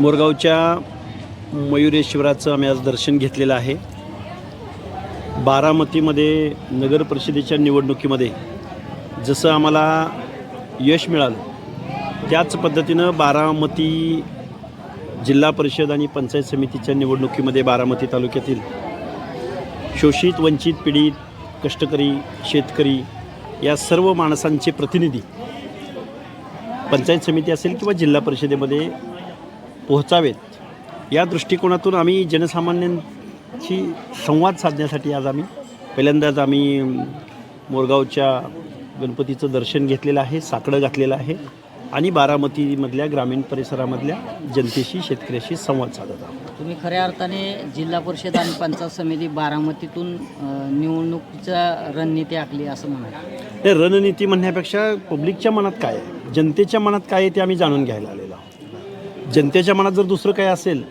मोरगावच्या मयुरेश्वराचं आम्ही आज दर्शन घेतलेलं आहे. बारामतीमध्ये नगर परिषदेच्या निवडणुकीमध्ये जसं आम्हाला यश मिळालं त्याच पद्धतीनं बारामती जिल्हा परिषद आणि पंचायत समितीच्या निवडणुकीमध्ये बारामती तालुक्यातील शोषित वंचित पीडित कष्टकरी शेतकरी या सर्व माणसांचे प्रतिनिधी पंचायत समिती असेल किंवा जिल्हा परिषदेमध्ये पोहोचावेत. या दृष्टिकोनातून आम्ही जनसामान्यांशी संवाद साधण्यासाठी आज आम्ही पहिल्यांदाच आम्ही मोरगावच्या गणपतीचं दर्शन घेतलेलं आहे साकडं घातलेलं आहे आणि बारामतीमधल्या ग्रामीण परिसरामधल्या जनतेशी शेतकऱ्याशी संवाद साधत आहोत. तुम्ही खऱ्या अर्थाने जिल्हा परिषद आणि पंचायत समिती बारामतीतून निवडणुकीचा रणनीती आखली असं म्हणा रणनीती म्हणण्यापेक्षा पब्लिकच्या मनात काय आहे? जनतेच्या मनात काय आहे ते आम्ही जाणून घ्यायला आलेलो आहोत. जनतेच्या मनात जर दुसरं काय असेल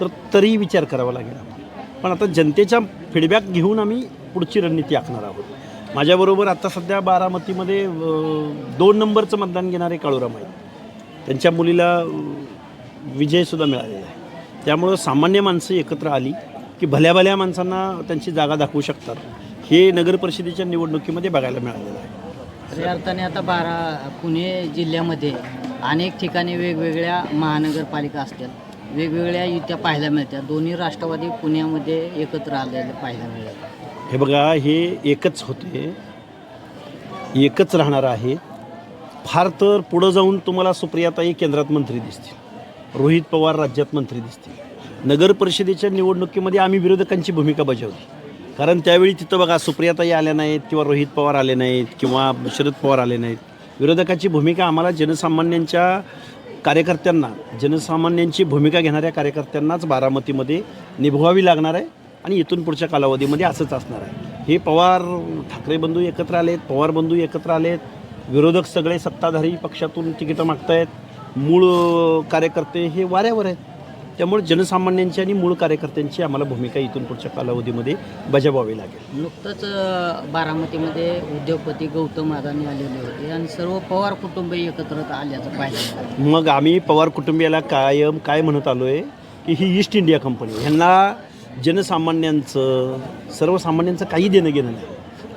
तर तरीही विचार करावा लागेल पण आता जनतेचा फीडबॅक घेऊन आम्ही पुढची रणनीती आखणार आहोत. माझ्याबरोबर आता सध्या बारामतीमध्ये दोन नंबरचं मतदान घेणारे काळूराम आहेत. त्यांच्या मुलीला विजयसुद्धा मिळालेला आहे. त्यामुळं सामान्य माणसं एकत्र आली की भल्या भल्या माणसांना त्यांची जागा दाखवू शकतात. हे नगर परिषदेच्या निवडणुकीमध्ये बघायला मिळालेलं आहे. खऱ्या अर्थाने आता बारा पुणे जिल्ह्यामध्ये अनेक ठिकाणी वेगवेगळ्या महानगरपालिका असतात वेगवेगळ्या युत्या पाहायला मिळतात. दोन्ही राष्ट्रवादी पुण्यामध्ये एकत्र आलेले पाहायला मिळतात. हे बघा हे एकच होते. एकच राहणार आहे. फार तर पुढं जाऊन तुम्हाला सुप्रियाताई केंद्रात मंत्री दिसतील. रोहित पवार राज्यात मंत्री दिसतील. नगर परिषदेच्या निवडणुकीमध्ये आम्ही विरोधकांची भूमिका बजावली. कारण त्यावेळी तिथं बघा सुप्रियाताई आल्या नाहीत किंवा रोहित पवार आले नाहीत किंवा शरद पवार आले नाहीत. विरोधकाची भूमिका आम्हाला जनसामान्यांच्या कार्यकर्त्यांना जनसामान्यांची भूमिका घेणाऱ्या कार्यकर्त्यांनाच बारामतीमध्ये निभवावी लागणार आहे आणि इथून पुढच्या कालावधीमध्ये असंच असणार आहे. हे पवार ठाकरे बंधू एकत्र आलेत पवार बंधू एकत्र आलेत विरोधक सगळे सत्ताधारी पक्षातून तिकीटं मागतायत मूळ कार्यकर्ते हे वाऱ्यावर आहेत. त्यामुळे जनसामान्यांची आणि मूळ कार्यकर्त्यांची आम्हाला भूमिका इथून पुढच्या कालावधीमध्ये बजावावी लागेल. नुकतंच बारामतीमध्ये उद्योगपती गौतम अदानी आलेले होते आणि सर्व पवार कुटुंब एकत्र आल्याचं मिळालं. मग आम्ही पवार कुटुंबियाला कायम काय म्हणत आलो आहे की ही ईस्ट इंडिया कंपनी ह्यांना जनसामान्यांचं सर्वसामान्यांचं काही देणं घेणं नाही.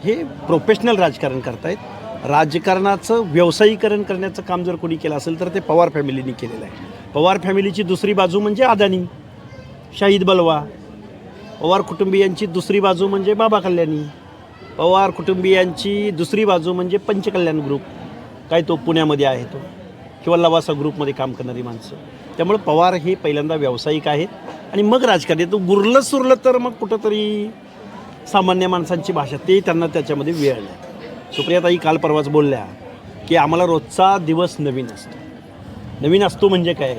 हे प्रोफेशनल राजकारण करतायत. राजकारणाचं व्यावसायीकरण करण्याचं काम जर कोणी केलं असेल तर ते पवार फॅमिलीने केलेलं आहे. पवार फॅमिलीची दुसरी बाजू म्हणजे अदानी शाहीद बलवा. पवार कुटुंबियांची दुसरी बाजू म्हणजे बाबा कल्याणी. पवार कुटुंबियांची दुसरी बाजू म्हणजे पंचकल्याण ग्रुप काय तो पुण्यामध्ये आहे तो किंवा लवासा ग्रुपमध्ये काम करणारी माणसं. त्यामुळे पवार हे पहिल्यांदा व्यावसायिक आहेत. आणि मग राजकारणी तो गुरलं सुरलं तर मग कुठंतरी सामान्य माणसांची भाषा ते त्यांना त्याच्यामध्ये वेळ नाही. सुप्रियाताई काल परवाच बोलल्या की आम्हाला रोजचा दिवस नवीन असतो. नवीन असतो म्हणजे काय?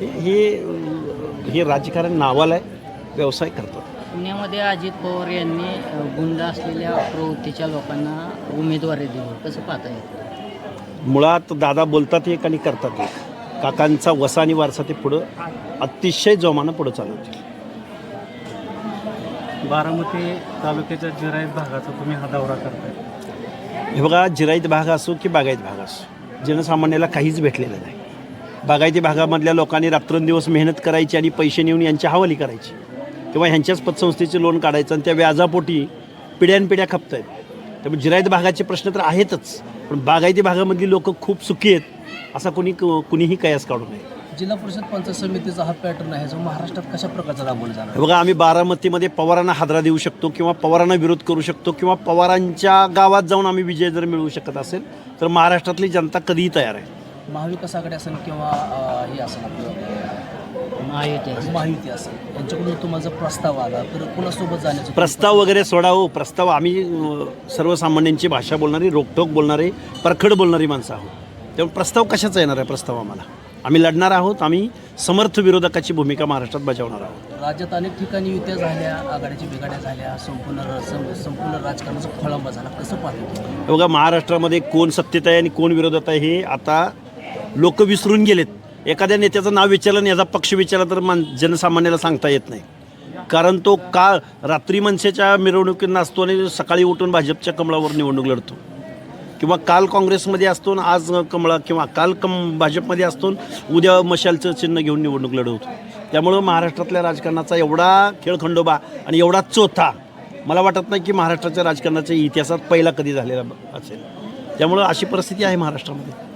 हे हे हे राजकारण नावाला आहे व्यवसाय करतात. पुण्यामध्ये अजित पवार यांनी गुंड असलेल्या प्रवृत्तीच्या लोकांना उमेदवारी दिली. कसं पाहता येतं मुळात दादा बोलतात एक आणि करतात एक. काकांचा वसा आणि वारसा ते पुढं अतिशय जोमानं पुढं चालवतील. बारामती तालुक्याच्या जिरायत भागाचा तुम्ही हा दौरा करताय. हे बघा जिराईत भाग असो की बागायत भाग असो. जनसामान्याला काहीच भेटलेलं नाही. बागायती भागामधल्या लोकांनी रात्रंदिवस मेहनत करायची आणि पैसे नेऊन यांच्या हवाली करायची. किंवा ह्यांच्याच पतसंस्थेचे लोन काढायचं आणि त्या व्याजापोटी पिढ्यानपिढ्या खपत आहेत त्यामुळे जिरायत भागाचे प्रश्न तर आहेतच पण बागायती भागामधली लोक खूप सुखी आहेत असा कोणी कुणीही कयास काढू नये. जिल्हा परिषद पंचायत समितीचा हा पॅटर्न आहे जो महाराष्ट्रात कशा प्रकारचा राबवला जाणार? हे बघा आम्ही बारामतीमध्ये पवारांना हादरा देऊ शकतो किंवा पवारांना विरोध करू शकतो किंवा पवारांच्या गावात जाऊन आम्ही विजय जर मिळवू शकत असेल तर महाराष्ट्रातली जनता कधीही तयार आहे. महाविकास आघाडी असेल किंवा अं, हे असेल आपलं महायुती असेल. महायुती असेल यांच्याकडून तुम्हाला जर प्रस्ताव आला तर कुणासोबत जाण्याचं प्रस्ताव वगैरे सोडा हो प्रस्ताव आम्ही अं, सर्वसामान्यांची भाषा बोलणारी रोकटोक बोलणारे परखड बोलणारी माणसं आहोत. त्यामुळे प्रस्ताव कशाचा येणार आहे प्रस्ताव आम्हाला? आम्ही लढणार आहोत. आम्ही समर्थ विरोधकाची भूमिका महाराष्ट्रात बजावणार आहोत. राज्यात अनेक ठिकाणी युत्या झाल्या आघाडीच्या बिघाड्या झाल्या संपूर्ण र- सं- संपूर्ण राजकारणाचा खोळंबा झाला. कसं पाहतो? हे बघा महाराष्ट्रामध्ये कोण सत्तेत आहे आणि कोण विरोधात आहे हे आता लोक विसरून गेलेत. एखाद्या नेत्याचं नाव विचारलं आणि याचा पक्ष विचारला तर मान जनसामान्याला सांगता येत नाही. कारण तो का रात्री मनसेच्या मिरवणुकीत असतो आणि सकाळी उठून भाजपच्या कमळावर निवडणूक लढतो. किंवा काल काँग्रेसमध्ये असतो आज कमळा किंवा काल कम भाजपमध्ये असतो उद्या मशालचं चिन्ह घेऊन निवडणूक लढवतो. त्यामुळं महाराष्ट्रातल्या राजकारणाचा एवढा खेळखंडोबा आणि एवढा चोथा मला वाटत नाही की महाराष्ट्राच्या राजकारणाच्या इतिहासात पहिला कधी झालेला असेल. त्यामुळं अशी परिस्थिती आहे महाराष्ट्रामध्ये.